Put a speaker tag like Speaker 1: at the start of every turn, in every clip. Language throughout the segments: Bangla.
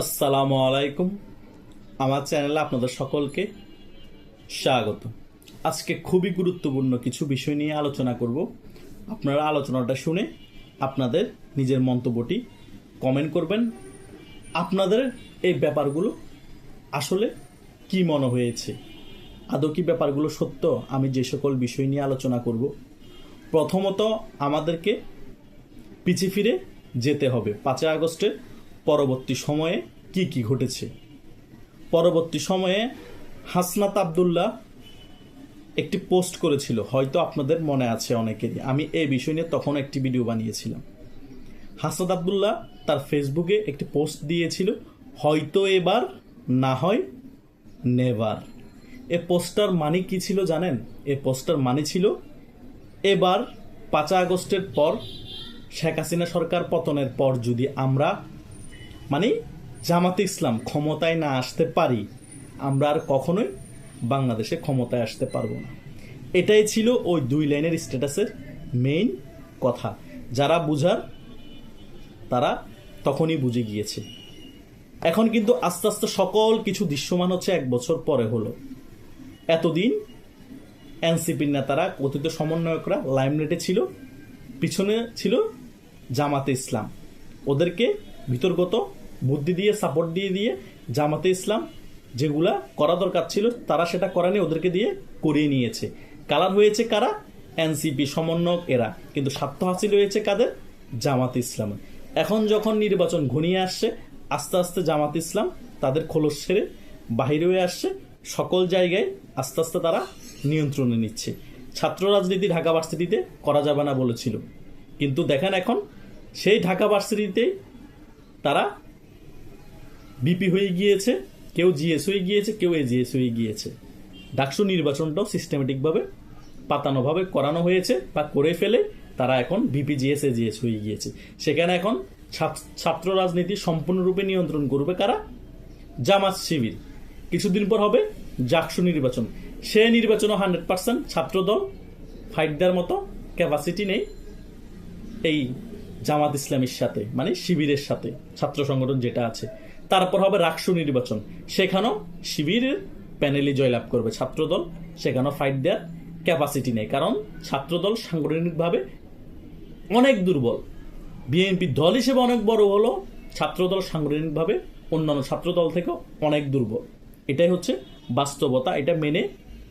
Speaker 1: আসসালামু আলাইকুম। আমার চ্যানেলে আপনাদের সকলকে স্বাগত। আজকে খুবই গুরুত্বপূর্ণ কিছু বিষয় নিয়ে আলোচনা করব। আপনারা আলোচনাটা শুনে আপনাদের নিজের মন্তব্যটি কমেন্ট করবেন। আপনাদের এই ব্যাপারগুলো আসলে কি মনে হয়েছে? আদৌ কি ব্যাপারগুলো সত্য? আমি যে সকল বিষয় নিয়ে আলোচনা করব। প্রথমত আমাদেরকে পিছিয়ে ফিরে যেতে হবে। পাঁচই আগস্টের পরবর্তী সময়ে কি কি ঘটেছে? পরবর্তী সময়ে হাসনাত আবদুল্লাহ একটি পোস্ট করেছিল, হয়তো আপনাদের মনে আছে অনেকেরই। আমি এই বিষয় নিয়ে তখন একটি ভিডিও বানিয়েছিলাম। হাসনাত আবদুল্লাহ তার ফেসবুকে একটি পোস্ট দিয়েছিল, হয়তো এবার, না হয়, নেভার। এ পোস্টার মানে কি ছিল জানেন? এ পোস্টার মানে ছিল, এবার পাঁচা আগস্টের পর শেখ হাসিনা সরকার পতনের পর যদি আমরা মানে জামাতে ইসলাম, ক্ষমতায় না আসতে পারি, আমরা আর কখনোই বাংলাদেশে ক্ষমতায় আসতে পারব না। এটাই ছিল ওই দুই লাইনের স্ট্যাটাসের মেইন কথা। যারা বুঝার, তারা তখনই বুঝে গিয়েছে। এখন কিন্তু আস্তে আস্তে সকল কিছু দৃশ্যমান হচ্ছে এক বছর পরে হলো। এতদিন এনসিপির নেতারা, কথিত সমন্বয়করা লাইমলাইটে ছিল, পিছনে ছিল জামাতে ইসলাম। ওদেরকে ভিতরগত বুদ্ধি দিয়ে সাপোর্ট দিয়ে দিয়ে জামাতে ইসলাম যেগুলা করা দরকার ছিল, তারা সেটা করেনি, ওদেরকে দিয়ে করিয়ে নিয়েছে। কালার হয়েছে কারা? এনসিপি সমন্বয়ক এরা। কিন্তু স্বার্থ হাসিল হয়েছে কাদের? জামাত ইসলামের এখন যখন নির্বাচন ঘনিয়ে আসছে, আস্তে আস্তে জামাত ইসলাম তাদের খোলস ছেড়ে বাহিরে হয়ে আসছে। সকল জায়গায় আস্তে আস্তে তারা নিয়ন্ত্রণে নিচ্ছে। ছাত্র রাজনীতি ঢাকা ভার্সিটিতে করা যাবে না বলেছিল। কিন্তু দেখেন এখন সেই ঢাকা ভার্সিটিতেই তারা বিপি হয়ে গিয়েছে, কেউ জিএস হয়ে গিয়েছে, কেউ এজিএস হয়ে গিয়েছে। ডাকসু নির্বাচনটাও সিস্টেমেটিকভাবে পাতানোভাবে করানো হয়েছে বা করে ফেলে তারা এখন বিপিজিএস এজিএস হয়ে গিয়েছে। সেখানে এখন ছাত্র- রাজনীতি সম্পূর্ণরূপে নিয়ন্ত্রণ করবে কারা? জামাত শিবির। কিছুদিন পর হবে জাকসু নির্বাচন। সে নির্বাচনও হান্ড্রেড পার্সেন্ট ছাত্রদল ফাইট দেওয়ার মতো ক্যাপাসিটি নেই এই জামাত ইসলামের সাথে মানে শিবিরের সাথে, ছাত্র সংগঠন যেটা আছে। তারপর হবে রাকসু নির্বাচন। সেখানেও শিবিরের প্যানেলই জয়লাভ করবে ছাত্রদল। সেখানেও ফাইট দেওয়ার ক্যাপাসিটি নেই। কারণ ছাত্রদল সাংগঠনিকভাবে অনেক দুর্বল। বিএনপি দল হিসেবে অনেক বড় হলো। ছাত্রদল সাংগঠনিকভাবে অন্যান্য ছাত্রদল থেকেও অনেক দুর্বল। এটাই হচ্ছে বাস্তবতা। এটা মেনে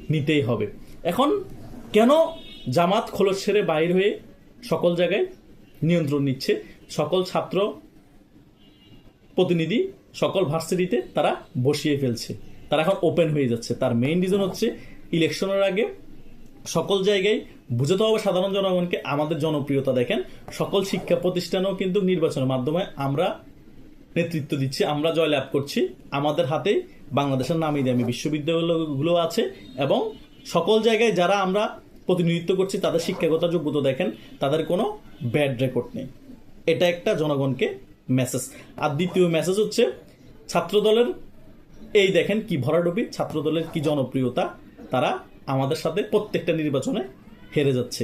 Speaker 1: নিতেই হবে। এখন কেন জামাত খোলস ছেড়ে বাইর হয়ে সকল জায়গায় নিয়ন্ত্রণ নিচ্ছে? সকল ছাত্র প্রতিনিধি সকল ভার্সিটিতে তারা বসিয়ে ফেলছে। তারা এখন ওপেন হয়ে যাচ্ছে। তার মেইন রিজন হচ্ছে ইলেকশনের আগে সকল জায়গায় বুঝতে হবে সাধারণ জনগণকে, আমাদের জনপ্রিয়তা দেখেন, সকল শিক্ষা প্রতিষ্ঠানেও কিন্তু নির্বাচনের মাধ্যমে আমরা নেতৃত্ব দিচ্ছি, আমরা জয়লাভ করছি। আমাদের হাতে বাংলাদেশের নামি দামি বিশ্ববিদ্যালয়গুলো আছে এবং সকল জায়গায় যারা আমরা প্রতিনিধিত্ব করছি, তাদের শিক্ষাগত যোগ্যতা দেখেন, তাদের কোনো ব্যাড রেকর্ড নেই। এটা একটা জনগণকে মেসেজ আর দ্বিতীয় মেসেজ হচ্ছে, ছাত্রদলের, এই দেখেন কি ভরাডুবি, ছাত্রদলের কি জনপ্রিয়তা, তারা আমাদের সাথে প্রত্যেকটা নির্বাচনে হেরে যাচ্ছে।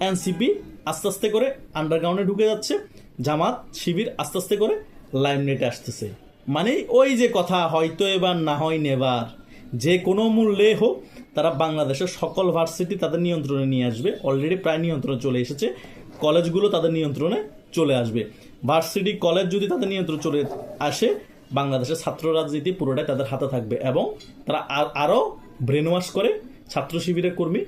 Speaker 1: এনসিপি আস্তে আস্তে করে আন্ডারগ্রাউন্ডে ঢুকে যাচ্ছে, জামাত শিবির আস্তে আস্তে করে লাইমনেটে আসতেছে। মানে ওই যে কথা, হয়তো এবার, না হয় নেবার। যে কোনো মূল্যে হোক, তারা বাংলাদেশের সকল ভার্সিটি তাদের নিয়ন্ত্রণে নিয়ে আসবে। অলরেডি প্রায় নিয়ন্ত্রণে চলে এসেছে। কলেজগুলো তাদের নিয়ন্ত্রণে চলে আসবে। ভার্সিটি কলেজ যদি তাদের নিয়ন্ত্রণ চলে আসে, বাংলাদেশের ছাত্র রাজনীতি পুরোটাই তাদের হাতে থাকবে এবং তারা আর- আরও ব্রেন ওয়াশ করে ছাত্র শিবিরের কর্মী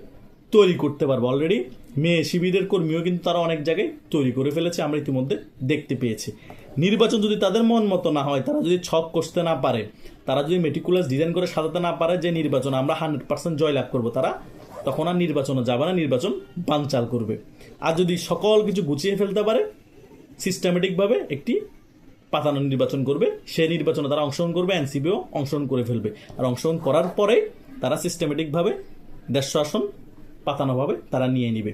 Speaker 1: তৈরি করতে পারবে। অলরেডি মেয়ে শিবিরের কর্মীও কিন্তু তারা অনেক জায়গায় তৈরি করে ফেলেছে, আমরা ইতিমধ্যে দেখতে পেয়েছি। নির্বাচন যদি তাদের মন মতো না হয়, তারা যদি ছক কষতে না পারে, তারা যদি মেটিকুলাস ডিজাইন করে সাজাতে না পারে যে নির্বাচন আমরা হান্ড্রেড পার্সেন্ট জয়লাভ করব, তারা তখন আর নির্বাচনে যাবে না, নির্বাচন বানচাল করবে। আর যদি সকল কিছু গুছিয়ে ফেলতে পারে সিস্টেমেটিকভাবে একটি পাতানো নির্বাচন করবে। সেই নির্বাচনে তারা অংশগ্রহণ করবে, এনসিপিও অংশগ্রহণ করে ফেলবে। আর অংশগ্রহণ করার পরে তারা সিস্টেমেটিকভাবে দেশ শাসন পাতানোভাবে তারা নিয়ে নিবে।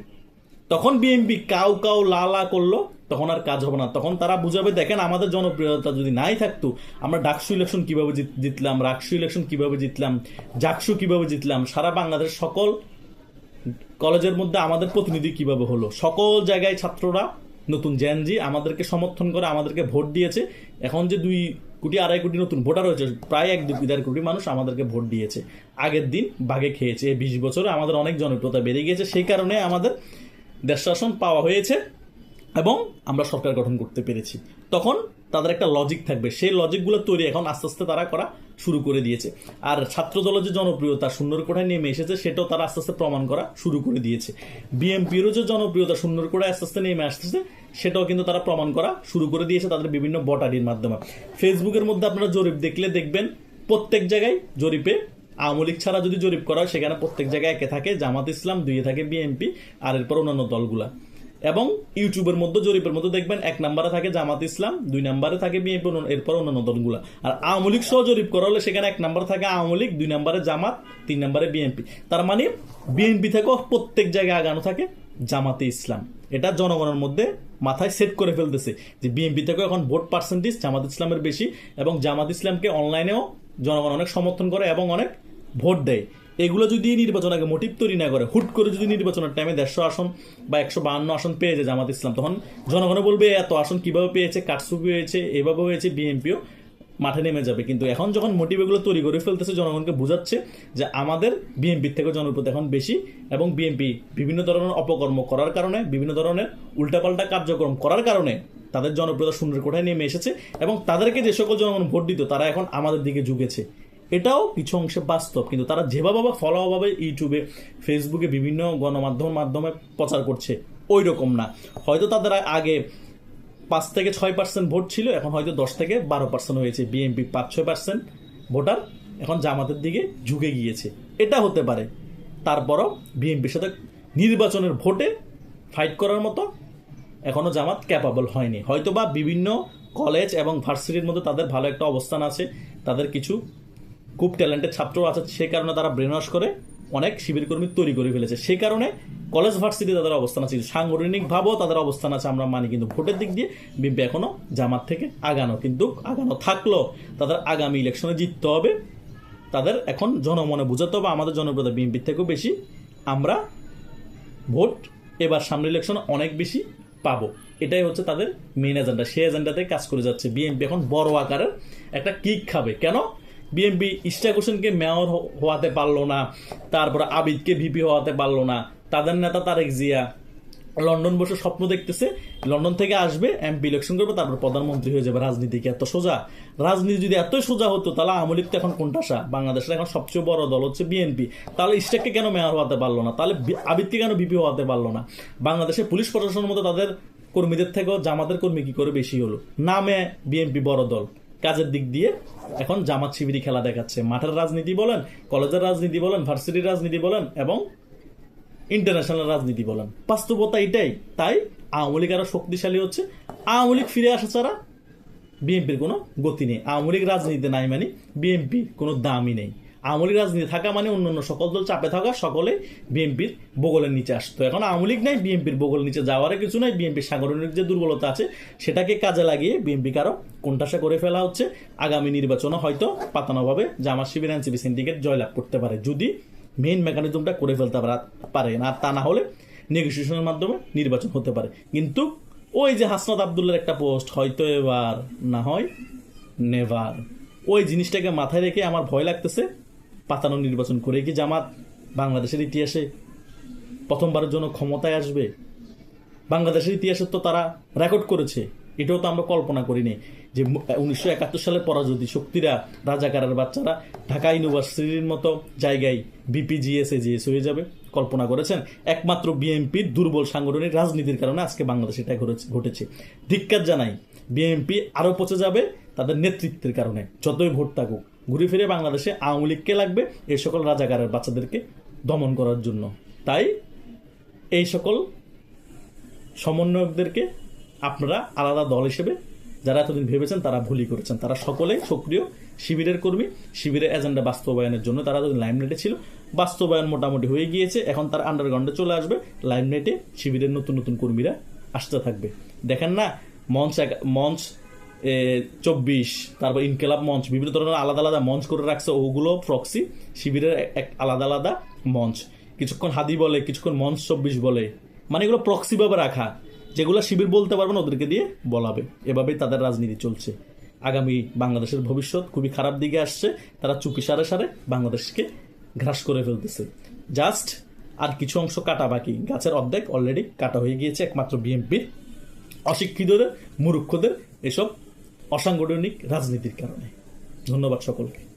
Speaker 1: তখন বিএনপি কাউ কাউ লা লা করল, তখন আর কাজ হবে না। তখন তারা বুঝাবে, দেখেন, আমাদের জনপ্রিয়তা যদি নাই থাকতো, আমরা ডাকসু ইলেকশন কীভাবে জিত- জিতলাম, রাকসু ইলেকশন কীভাবে জিতলাম, জাকসু কীভাবে জিতলাম, সারা বাংলাদেশ সকল কলেজের মধ্যে আমাদের প্রতিনিধি কীভাবে হলো? সকল জায়গায় ছাত্ররা নতুন জেনজি আমাদেরকে সমর্থন করে, আমাদেরকে ভোট দিয়েছে। এখন যে দুই কোটি, আড়াই কোটি নতুন ভোটার হয়েছে, প্রায় এক দুই দেড় কোটি মানুষ আমাদেরকে ভোট দিয়েছে। আগের দিন বাঘে খেয়েছে, এই বিশ বছরে আমাদের অনেক জনপ্রিয়তা বেড়ে গিয়েছে, সেই কারণে আমাদের দেশ শাসন পাওয়া হয়েছে এবং আমরা সরকার গঠন করতে পেরেছি। তখন তাদের একটা লজিক থাকবে। সেই লজিকগুলো তৈরি এখন আস্তে আস্তে তারা করা শুরু করে দিয়েছে। আর ছাত্র দলের যে জনপ্রিয়তা শূন্যর কোঠায় নেমে এসেছে, সেটাও তারা আস্তে আস্তে প্রমাণ করা শুরু করে দিয়েছে। বিএমপিরও যে জনপ্রিয়তা শূন্যর কোঠায় আস্তে আস্তে নেমে আসতেছে, সেটাও কিন্তু তারা প্রমাণ করা শুরু করে দিয়েছে তাদের বিভিন্ন বটারির মাধ্যমে। ফেসবুকের মধ্যে আপনারা জরিপ দেখলে দেখবেন, প্রত্যেক জায়গায় জরিপে আওয়ামী লীগ ছাড়া যদি জরিপ করা হয়, সেখানে প্রত্যেক জায়গায় একে থাকে জামাত ইসলাম, দুইয়ে থাকে বিএনপি, আর এরপর অন্যান্য দলগুলা। এবং ইউটিউবের মধ্যে, জরিপের মধ্যে দেখবেন এক নম্বরে থাকে জামাত ইসলাম, দুই নম্বরে থাকে বিএনপি এরপর অন্যান্য দলগুলা। আর আওয়ামী লীগ সহ জরিপ করা হলে সেখানে এক নম্বরে থাকে আওয়ামী লীগ, দুই নম্বরে জামাত, তিন নম্বরে বিএনপি। তার মানে বিএনপি থেকেও প্রত্যেক জায়গায় আগানো থাকে জামাতে ইসলাম। এটা জনগণের মধ্যে মাথায় সেট করে ফেলতেছে যে বিএনপি থেকেও এখন ভোট পার্সেন্টেজ জামাত ইসলামের বেশি এবং জামাত ইসলামকে অনলাইনেও জনগণ অনেক সমর্থন করে এবং অনেক ভোট দেয়। এগুলো যদি নির্বাচন আগে মোটিভ তৈরি না করে, হুট করে যদি নির্বাচনের টাইমে দেড়শো আসন বা একশো বাহান্ন আসন পেয়ে যায় জামাত ইসলাম, তখন জনগণ বলবে, এত আসন কীভাবে পেয়েছে কাটসুপি হয়েছে, এভাবে হয়েছে, বিএনপিও মাঠে নেমে যাবে। কিন্তু এখন যখন মোটিভ এগুলো তৈরি করে ফেলতেছে, জনগণকে বোঝাচ্ছে যে আমাদের বিএনপির থেকে জনপ্রিয়তা এখন বেশি এবং বিএনপি বিভিন্ন ধরনের অপকর্ম করার কারণে, বিভিন্ন ধরনের উল্টাপাল্টা কার্যক্রম করার কারণে তাদের জনপ্রিয়তা শূন্যের কোঠায় নেমে এসেছে এবং তাদেরকে যে সকল জনগণ ভোট দিত, তারা এখন আমাদের দিকে ঝুঁকেছে। এটাও কিছু অংশে বাস্তব, কিন্তু তারা যেভাবে বা ফলোভাবে ইউটিউবে ফেসবুকে বিভিন্ন গণমাধ্যমের মাধ্যমে প্রচার করছে ওই রকম না। হয়তো তাদের আগে পাঁচ থেকে ছয় পার্সেন্ট ভোট ছিল, এখন হয়তো দশ থেকে বারো পার্সেন্ট হয়েছে। বিএনপি পাঁচ, ছয় পার্সেন্ট ভোটার এখন জামাতের দিকে ঝুঁকে গিয়েছে। এটা হতে পারে। তারপরও বিএনপির সাথে নির্বাচনের ভোটে ফাইট করার মতো এখনও জামাত ক্যাপাবল হয়নি। হয়তো বা বিভিন্ন কলেজ এবং ভার্সিটির মধ্যে তাদের ভালো একটা অবস্থান আছে, তাদের কিছু খুব ট্যালেন্টেড ছাত্র আছে, সে কারণে তারা ব্রেন ওয়াশ করে অনেক শিবির কর্মী তৈরি করে ফেলেছে। সেই কারণে কলেজ ভার্সিটি তাদের অবস্থান আছে। সাংগঠনিকভাবেও তাদের অবস্থান আছে, আমরা মানি কিন্তু ভোটের দিক দিয়ে। বিএনপি এখনও জামাত থেকে আগানো, কিন্তু আগানো থাকলেও তাদের আগামী ইলেকশনে জিততে হবে। তাদের এখন জনমনে বুঝাতে হবে, আমাদের জনপ্রিয়তা বিএনপির থেকেও বেশি। আমরা ভোট এবার সামনে ইলেকশনে অনেক বেশি পাবো। এটাই হচ্ছে তাদের মেন এজেন্ডা সেই এজেন্ডাতে কাজ করে যাচ্ছে। বিএনপি এখন বড় আকারের একটা কিক খাবে। কেন? বিএনপি ইস্টাক হোসেনকে মেয়র হওয়াতে পারল না, তারপরে আবিদকে ভিপি হওয়াতে পারল না, তাদের নেতা তারেক জিয়া। লন্ডন বসে স্বপ্ন দেখতেছে, লন্ডন থেকে আসবে এমপি ইলেকশন করবে, তারপর প্রধানমন্ত্রী হয়ে যাবে, রাজনীতি কি এত সোজা? রাজনীতি যদি এতই সোজা হতো, তাহলে আওয়ামী লীগ তো এখন কোনটা আসা বাংলাদেশের এখন সবচেয়ে বড় দল হচ্ছে বিএনপি তাহলে ইস্টাককে কেন মেয়র হওয়াতে পারল না? তাহলে আবিদকে কেন বিপি হওয়াতে পারল না? বাংলাদেশের পুলিশ প্রশাসনের মতো তাদের কর্মীদের থেকেও জামাতের কর্মী কি করে বেশি হলো? নামে বিএনপি বড় দল। কাজের দিক দিয়ে এখন জামাত শিবিরি খেলা দেখাচ্ছে। মাঠের রাজনীতি বলেন, কলেজের রাজনীতি বলেন, ভার্সিটির রাজনীতি বলেন এবং ইন্টারন্যাশনাল রাজনীতি বলেন। বাস্তবতা এটাই। তাই আওয়ামী লীগ আরও শক্তিশালী হচ্ছে। আওয়ামী লীগ ফিরে আসা ছাড়া বিএনপির কোনো গতি নেই। আওয়ামী লীগ রাজনীতিতে নাই মানে বিএনপির কোনো দামই নেই। আওয়ামী রাজনীতি থাকা মানে অন্যান্য সকল দল চাপে থাকা, সকলে বিএনপির বগলের নিচে আসতো। এখন আওয়ামী লীগ নাই, বিএনপির বগলের নিচে যাওয়ারও কিছু নাই বিএনপির সাংগঠনিক যে দুর্বলতা আছে, সেটাকে কাজে লাগিয়ে বিএনপি কারও কোনটাসা করে ফেলা হচ্ছে। আগামী নির্বাচনে হয়তো পাতানোভাবে জামা শিবির, এনসিপি সিন্ডিকেট জয়লাভ করতে পারে, যদি মেইন মেকানিজমটা করে ফেলতে পারে আর তা না হলে নেগোসিয়েশনের মাধ্যমে নির্বাচন হতে পারে। কিন্তু ওই যে হাসনাত আবদুল্লার একটা পোস্ট হয়তো এবার না হয় নেভার ওই জিনিসটাকে মাথায় রেখে আমার ভয় লাগতেছে পাতানো নির্বাচন করে কি জামাত বাংলাদেশের ইতিহাসে প্রথমবারের জন্য ক্ষমতায় আসবে? বাংলাদেশের ইতিহাসে তো তারা রেকর্ড করেছে। এটাও তো আমরা কল্পনা করিনি যে উনিশশো একাত্তর সালে পরাজতি শক্তিরা, রাজাকারের বাচ্চারা ঢাকা ইউনিভার্সিটির মতো জায়গায় বিপিজিএস এজিএস হয়ে যাবে কল্পনা করেছেন। একমাত্র বিএনপির দুর্বল সাংগঠনিক রাজনীতির কারণে আজকে বাংলাদেশে এটা ঘটেছে- ধিক্কার জানাই বিএনপি আরও পচে যাবে তাদের নেতৃত্বের কারণে, যতই ভোট থাকুক। ঘুরে ফিরে বাংলাদেশে আওয়ামী লীগকে লাগবে এই সকল রাজাকারের বাচ্চাদেরকে দমন করার জন্য। তাই এই সকল সমন্বয়কদেরকে আপনারা আলাদা দল হিসেবে যারা এতদিন ভেবেছেন তারা ভুলই করেছেন। তারা সকলেই সক্রিয় শিবিরের কর্মী। শিবিরের এজেন্ডা বাস্তবায়নের জন্য তারা যখন লাইমলাইটে ছিল। বাস্তবায়ন মোটামুটি হয়ে গিয়েছে। এখন তারা আন্ডারগ্রাউন্ডে চলে আসবে। লাইমলাইটে শিবিরের নতুন নতুন কর্মীরা আসতে থাকবে। দেখেন না, মঞ্চ মঞ্চ চব্বিশ, তারপর ইনকেলাব মঞ্চ, বিভিন্ন ধরনের আলাদা আলাদা মঞ্চ করে রাখছে ওগুলো প্রক্সি শিবিরের এক- আলাদা আলাদা মঞ্চ। কিছুক্ষণ হাদি বলে, কিছুক্ষণ মঞ্চ চব্বিশ বলে। মানে এগুলো প্রক্সি ভাবে রাখা, যেগুলো শিবির বলতে পারবে না, ওদেরকে দিয়ে বলাবে। এভাবেই তাদের রাজনীতি চলছে। আগামী বাংলাদেশের ভবিষ্যৎ খুবই খারাপ দিকে আসছে, তারা চুপি সারে সারে বাংলাদেশকে ঘ্রাস করে ফেলতেছে। জাস্ট আর কিছু অংশ কাটা বাকি। গাছের অর্ধেক অলরেডি কাটা হয়ে গিয়েছে একমাত্র বিএনপির অশিক্ষিতদের, মূর্খদের, এসব অসাংগঠনিক রাজনীতির কারণে। ধন্যবাদ সকলকে।